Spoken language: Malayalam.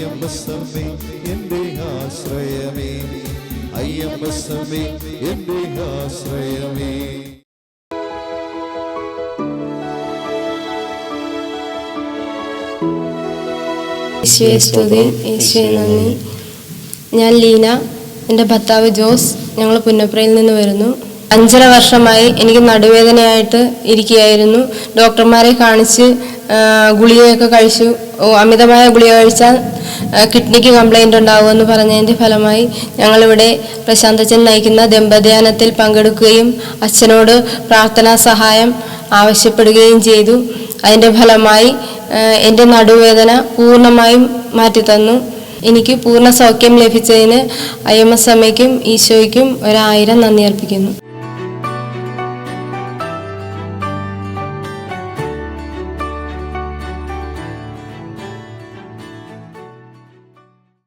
അയ്യമ്പസമ്മേ എന്റെ ആശ്രയമേ. അയ്യമ്പസമ്മേ എന്റെ ആശ്രയമേ. യേശുവെ സ്തുതി. യേശുവെ നന്ദി. ഞാൻ ലീന. എന്റെ ഭർത്താവ് ജോസ് ഞങ്ങൾ പുന്നപ്രയിൽ നിന്ന് വരുന്നു. അഞ്ചര വർഷമായി എനിക്ക് നടുവേദനയായിട്ട് ഇരിക്കുകയായിരുന്നു. ഡോക്ടർമാരെ കാണിച്ച് ഗുളികയൊക്കെ കഴിച്ചു. അമിതമായ ഗുളിക കഴിച്ചാൽ കിഡ്നിക്ക് കംപ്ലൈന്റ് ഉണ്ടാകുമെന്ന് പറഞ്ഞതിന്റെ ഫലമായി ഞങ്ങളിവിടെ പ്രശാന്തച്ചൻ നയിക്കുന്ന ദമ്പതിയാനത്തിൽ പങ്കെടുക്കുകയും അച്ഛനോട് പ്രാർത്ഥനാ സഹായം ആവശ്യപ്പെടുകയും ചെയ്തു. അതിന്റെ ഫലമായി എന്റെ നടുവേദന പൂർണമായും മാറ്റിത്തന്നു. എനിക്ക് പൂർണ സൗഖ്യം ലഭിച്ചതിന് ഐ എം എസ് അമ്മയ്ക്കും ഈശോയ്ക്കും ഒരായിരം നന്ദി അർപ്പിക്കുന്നു.